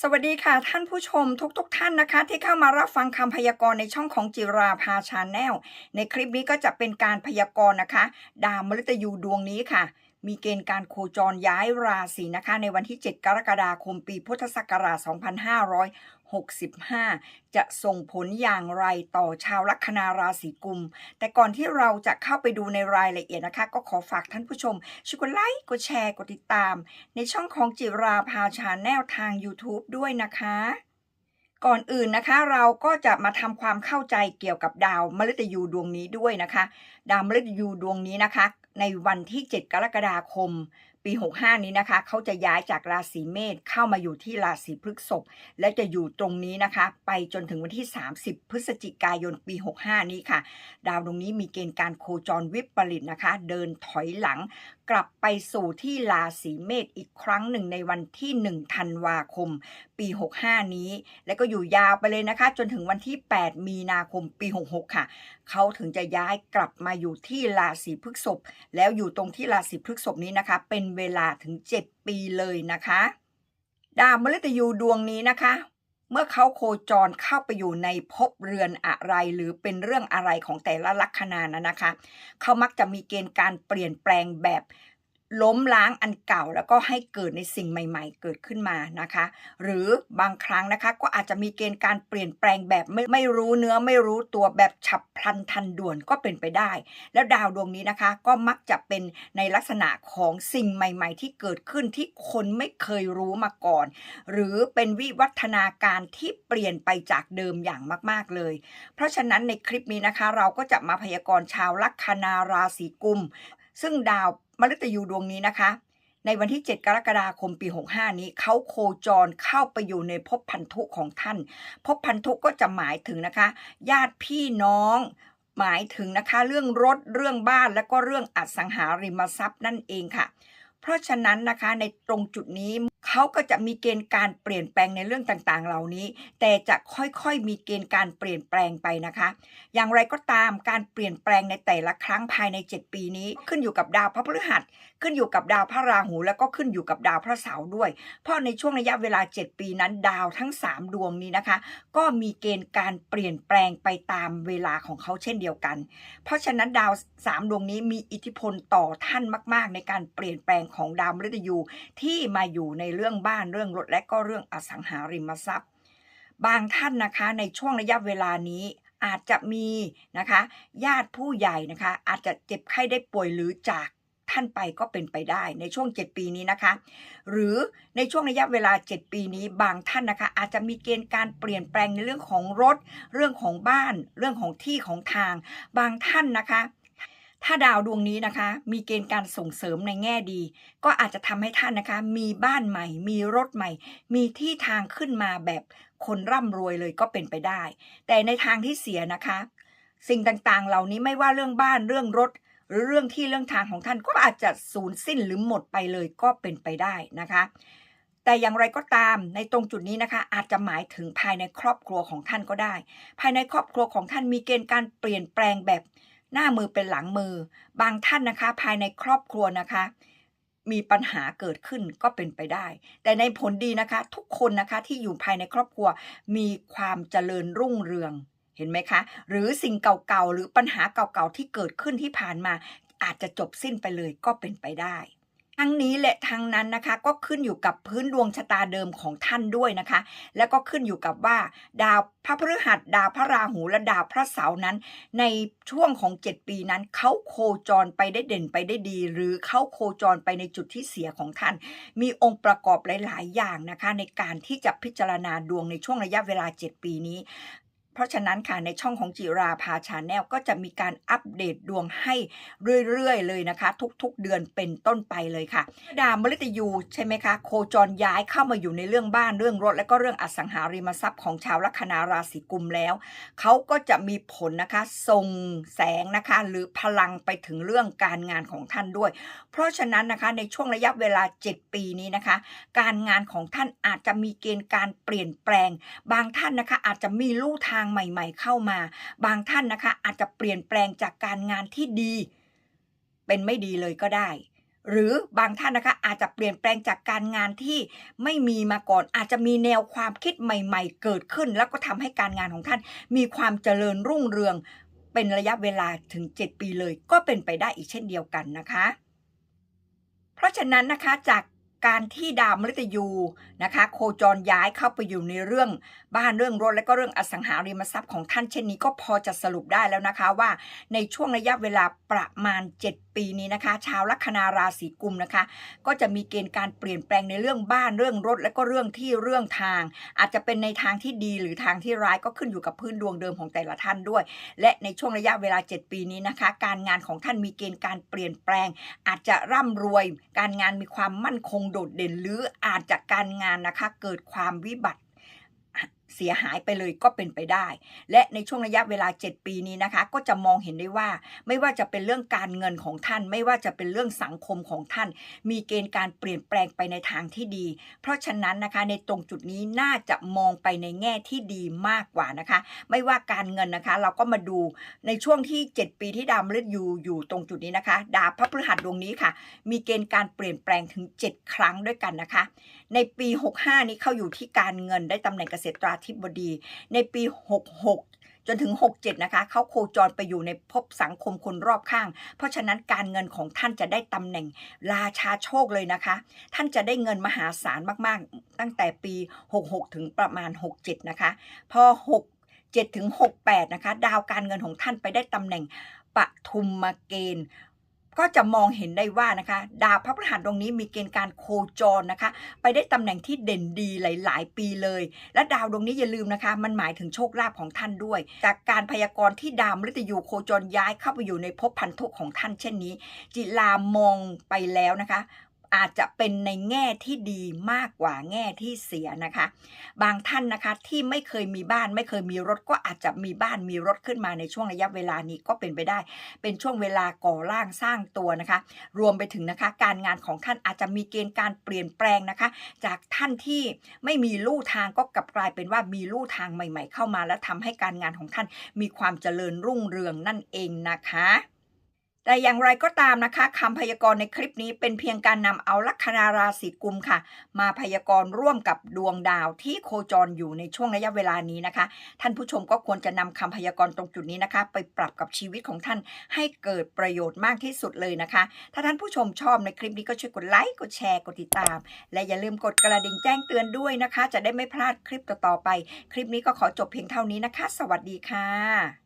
สวัสดีค่ะท่านผู้ชมทุกๆทท่านนะคะ ที่เข้ามารับฟังคำพยากรณ์ในช่องของจิราภาชาแนลในคลิปนี้ก็จะเป็นการพยากรณ์นะคะ ดาวมฤตยูดวงนี้ค่ะ มีเกณฑ์การโคจรย้ายราศีนะคะในวันที่ 7 กรกฎาคมปีพุทธศักราช 2565 จะส่งผลอย่างไรต่อชาวลัคนาราศีกุม แต่ก่อนที่เราจะเข้าไปดูในรายละเอียดนะคะ ก็ขอฝากท่านผู้ชมช่วยกดไลค์กดแชร์กดติดตาม ในช่องของจิราภาชาแนลทาง YouTube ด้วยนะคะก่อนอื่นนะคะเราก็จะมาทำความเข้าใจเกี่ยวกับดาวมฤตยูดวงนี้ด้วยนะคะ ดาวมฤตยูดวงนี้นะคะ ในวันที่ 7 กรกฎาคม ปี 65 นี้นะคะเขาจะย้ายจากราศีเมษเข้ามาอยู่ที่ราศีพฤษภและจะอยู่ตรงนี้นะคะ ไปจนถึงวันที่ 30 พฤศจิกายนปี 65 นี้ค่ะ ดาวดวงนี้มีเกณฑ์การโคจรวิปริตนะคะ เดินถอยหลังกลับไปสู่ที่ราศีเมษอีกครั้งหนึ่งในวันที่ 1 ธันวาคม ปี 65 นี้ แล้วก็อยู่ยาวไปเลยนะคะ จนถึงวันที่ 8 มีนาคมปี 66 ค่ะ เขาถึงจะย้ายกลับมาอยู่ที่ราศีพฤษภแล้วอยู่ตรงที่ราศีพฤษภนี้นะคะ เป็นเวลาถึง 7 ปีเลยนะคะ ดาวมฤตยูดวงนี้นะคะ เมื่อเขาโคจรเข้าไปอยู่ในภพเรือนอะไรหรือเป็นเรื่องอะไรของแต่ละลัคนานะนะคะ เขามักจะมีเกณฑ์การเปลี่ยนแปลงแบบ ล้มล้างอันเก่าแล้วก็ให้เกิดในสิ่งใหม่ ๆ เกิดขึ้นมานะคะ หรือบางครั้งนะคะก็อาจจะมีเกณฑ์การเปลี่ยนแปลงแบบไม่ไม่รู้เนื้อไม่รู้ตัวแบบฉับพลันทันด่วนก็เป็นไปได้ แล้วดาวดวงนี้นะคะก็มักจะเป็นในลักษณะของสิ่งใหม่ ๆ ที่เกิดขึ้นที่คนไม่เคยรู้มาก่อน หรือเป็นวิวัฒนาการที่เปลี่ยนไปจากเดิมอย่างมาก ๆเลย เพราะฉะนั้นในคลิปนี้นะคะ เราก็จะมาพยากรณ์ชาวลัคนาราศีกุมซึ่งดาว มฤตยูดวงนี้นะคะ ในวันที่ 7 กรกฎาคมปี 65 นี้เขาโคจรเข้าไปอยู่ในภพพันธุของท่านภพพันธุก็จะหมายถึงนะคะ ญาติพี่น้องหมายถึงนะคะเรื่องรถเรื่องบ้านและก็เรื่องอสังหาริมทรัพย์นั่นเองค่ะ เพราะฉะนั้นนะคะในตรงจุดนี้ เขาก็จะมีเกณฑ์การเปลี่ยนแปลงในเรื่องต่างๆ เหล่านี้ แต่จะค่อยๆมีเกณฑ์การเปลี่ยนแปลงไปนะคะ อย่างไรก็ตามการเปลี่ยนแปลงในแต่ละครั้งภายใน 7 ปีนี้ ขึ้นอยู่กับดาวพระพฤหัส ขึ้นอยู่กับดาวพระราหู แล้วก็ขึ้นอยู่กับดาวพระเสาร์ด้วย เพราะในช่วงระยะเวลา 7 ปีนั้นดาวทั้ง 3 ดวงนี้นะคะ ก็มีเกณฑ์การเปลี่ยนแปลงไปตามเวลาของเขาเช่นเดียวกัน เพราะฉะนั้นดาว 3 ดวงนี้มีอิทธิพลต่อท่านมาก ๆ ในการเปลี่ยนแปลงของดาวมฤตยูที่มาอยู่ในเรื่องบ้านเรื่องรถและก็เรื่องอสังหาริมทรัพย์ บางท่านนะคะในช่วงระยะเวลานี้อาจจะมีนะคะ ญาติผู้ใหญ่นะคะ อาจจะเจ็บไข้ได้ป่วยหรือจากท่านไปก็เป็นไปได้ในช่วง 7 ปีนี้นะคะ หรือในช่วงระยะเวลา 7 ปีนี้บางท่านนะคะ อาจจะมีเกณฑ์การเปลี่ยนแปลงในเรื่องของรถ เรื่องของบ้าน เรื่องของที่ของทาง บางท่านนะคะ ถ้าดาวดวงนี้นะคะ มีเกณฑ์การส่งเสริมในแง่ดี ก็อาจจะทำให้ท่านนะคะ มีบ้านใหม่ มีรถใหม่ มีที่ทางขึ้นมาแบบคนร่ำรวยเลยก็เป็นไปได้ แต่ในทางที่เสียนะคะ สิ่งต่างๆ เหล่านี้ไม่ว่าเรื่องบ้านเรื่องรถ หรือเรื่องที่เรื่องทางของท่านก็อาจจะสูญสิ้นหรือหมดไปเลยก็เป็นไปได้นะคะแต่อย่างไรก็ตามในตรงจุดนี้นะคะ อาจจะหมายถึงภายในครอบครัวของท่านก็ได้ ภายในครอบครัวของท่านมีเกณฑ์การเปลี่ยนแปลงแบบ หน้ามือเป็นหลังมือ บางท่านนะคะภายในครอบครัวนะคะ มีปัญหาเกิดขึ้นก็เป็นไปได้ แต่ในผลดีนะคะ ทุกคนนะคะที่อยู่ภายในครอบครัว มีความเจริญรุ่งเรืองเห็นไหมคะ หรือสิ่งเก่าๆหรือปัญหาเก่าๆที่เกิดขึ้นที่ผ่านมา อาจจะจบสิ้นไปเลยก็เป็นไปได้ ทั้งนี้และทั้งนั้นนะคะก็ขึ้นอยู่กับพื้นดวงชะตาเดิมของท่านด้วยนะคะ แล้วก็ขึ้นอยู่กับว่า ดาวพระพฤหัสดาวพระราหูและดาวพระเสาร์นั้น ในช่วงของ 7 ปีนั้นเขาโคจรไปได้เด่นไปได้ดี หรือเขาโคจรไปในจุดที่เสียของท่าน มีองค์ประกอบหลาย ๆ อย่างนะคะ ในการที่จะพิจารณาดวงในช่วงระยะเวลา 7 ปีนี้ เพราะฉะนั้นค่ะในช่องของจิราพาชาแนลก็จะมีการอัปเดตดวงให้เรื่อยๆเลยนะคะ ทุกๆเดือนเป็นต้นไปเลยค่ะ ดาวมฤตยูใช่ไหมคะ โคจรย้ายเข้ามาอยู่ในเรื่องบ้านเรื่องรถ และก็เรื่องอสังหาริมทรัพย์ของชาวลัคนาราศีกุมแล้ว เขาก็จะมีผลนะคะส่งแสงนะคะหรือพลังไปถึงเรื่องการงานของท่านด้วย เพราะฉะนั้นนะคะในช่วงระยะเวลา 7 ปีนี้นะคะ การงานของท่านอาจจะมีเกณฑ์การเปลี่ยนแปลง บางท่านนะคะอาจจะมีลู่ทางใหม่ ๆ เข้ามา บางท่านนะคะ อาจจะเปลี่ยนแปลงจากการงานที่ดี เป็นไม่ดีเลยก็ได้ หรือบางท่านนะคะ อาจจะเปลี่ยนแปลงจากการงานที่ไม่มีมาก่อน อาจจะมีแนวความคิดใหม่ ๆ เกิดขึ้น แล้วก็ทำให้การงานของท่าน มีความเจริญรุ่งเรือง เป็นระยะเวลาถึง 7 ปีเลย ก็เป็นไปได้อีกเช่นเดียวกันนะคะ เพราะฉะนั้นนะคะจาก การที่ดาวมฤตยูนะคะ โคจรย้ายเข้าไปอยู่ในเรื่องบ้านเรื่องรถและก็เรื่องอสังหาริมทรัพย์ของท่านเช่นนี้ก็พอจะสรุปได้แล้วนะคะว่าในช่วงระยะเวลาประมาณ 7 ปีนี้นะคะ ชาวลัคนาราศีกุมนะคะ ก็จะมีเกณฑ์การเปลี่ยนแปลงในเรื่องบ้านเรื่องรถ และก็เรื่องที่เรื่องทาง อาจจะเป็นในทางที่ดีหรือทางที่ร้ายก็ขึ้นอยู่กับพื้นดวงเดิมของแต่ละท่านด้วย และในช่วงระยะเวลา 7 ปีนี้นะคะ การงานของท่านมีเกณฑ์การเปลี่ยนแปลง อาจจะร่ำรวย การงานมีความมั่นคงโดดเด่น หรืออาจจะการงานนะคะเกิดความวิบัติ เสียหายไปเลยก็เป็นไปได้ และในช่วงระยะเวลา 7 ปีนี้นะคะ ก็จะมองเห็นได้ว่า ไม่ว่าจะเป็นเรื่องการเงินของท่าน ไม่ว่าจะเป็นเรื่องสังคมของท่าน มีเกณฑ์การเปลี่ยนแปลงไปในทางที่ดี เพราะฉะนั้นนะคะในตรงจุดนี้น่าจะมองไปในแง่ที่ดีมากกว่านะคะ ไม่ว่าการเงินนะคะ เราก็มาดูในช่วงที่ 7 ปีที่ดาวมฤตยูอยู่ตรงจุดนี้นะคะ ดาวพระพฤหัสดวงนี้ค่ะ มีเกณฑ์การเปลี่ยนแปลงถึง 7 ครั้งด้วยกันนะคะ ในปี 65 นี้เข้าอยู่ที่การเงินได้ตำแหน่งเกษตราธิบดี ในปี 66 จนถึง 67 นะคะ เขาโคจรไปอยู่ในภพสังคมคนรอบข้าง เพราะฉะนั้นการเงินของท่านจะได้ตำแหน่งราชาโชคเลยนะคะ ท่านจะได้เงินมหาศาลมากๆ ตั้งแต่ปี 66 ถึงประมาณ 67 นะคะ พอ 67 ถึง 68 นะคะ ดาวการเงินของท่านไปได้ตำแหน่งปทุมมาเกณฑ์ ก็จะมองเห็นได้ว่านะคะ ดาวพระพฤหัสดวงนี้มีเกณฑ์การโคจรนะคะ ไปได้ตำแหน่งที่เด่นดีหลาย ๆ ปีเลย และดาวดวงนี้อย่าลืมนะคะ มันหมายถึงโชคลาภของท่านด้วย จากการพยากรณ์ที่ดาวมฤตยูโคจรย้ายเข้าไปอยู่ในภพพันธุของท่านเช่นนี้ จิลามองไปแล้วนะคะ อาจจะเป็นในแง่ที่ดีมากกว่าแง่ที่เสียนะคะ บางท่านนะคะที่ไม่เคยมีบ้านไม่เคยมีรถก็อาจจะมีบ้านมีรถขึ้นมาในช่วงระยะเวลานี้ก็เป็นไปได้ เป็นช่วงเวลาก่อร่างสร้างตัวนะคะ รวมไปถึงนะคะการงานของท่านอาจจะมีเกณฑ์การเปลี่ยนแปลงนะคะ จากท่านที่ไม่มีลู่ทางก็กลับกลายเป็นว่ามีลู่ทางใหม่ ๆ เข้ามา และทำให้การงานของท่านมีความเจริญรุ่งเรืองนั่นเองนะคะ แต่อย่างไรก็ตามนะคะคำพยากรณ์ในคลิปนี้เป็นเพียงการนำเอาลัคนาราศีกุมค่ะ มาพยากรณ์ร่วมกับดวงดาวที่โคจรอยู่ในช่วงระยะเวลานี้นะคะ ท่านผู้ชมก็ควรจะนำคำพยากรณ์ตรงจุดนี้นะคะ ไปปรับกับชีวิตของท่านให้เกิดประโยชน์มากที่สุดเลยนะคะ ถ้าท่านผู้ชมชอบในคลิปนี้ก็ช่วยกดไลค์กดแชร์กดติดตาม และอย่าลืมกดกระดิ่งแจ้งเตือนด้วยนะคะ จะได้ไม่พลาดคลิปต่อๆไป คลิปนี้ก็ขอจบเพียงเท่านี้นะคะ สวัสดีค่ะ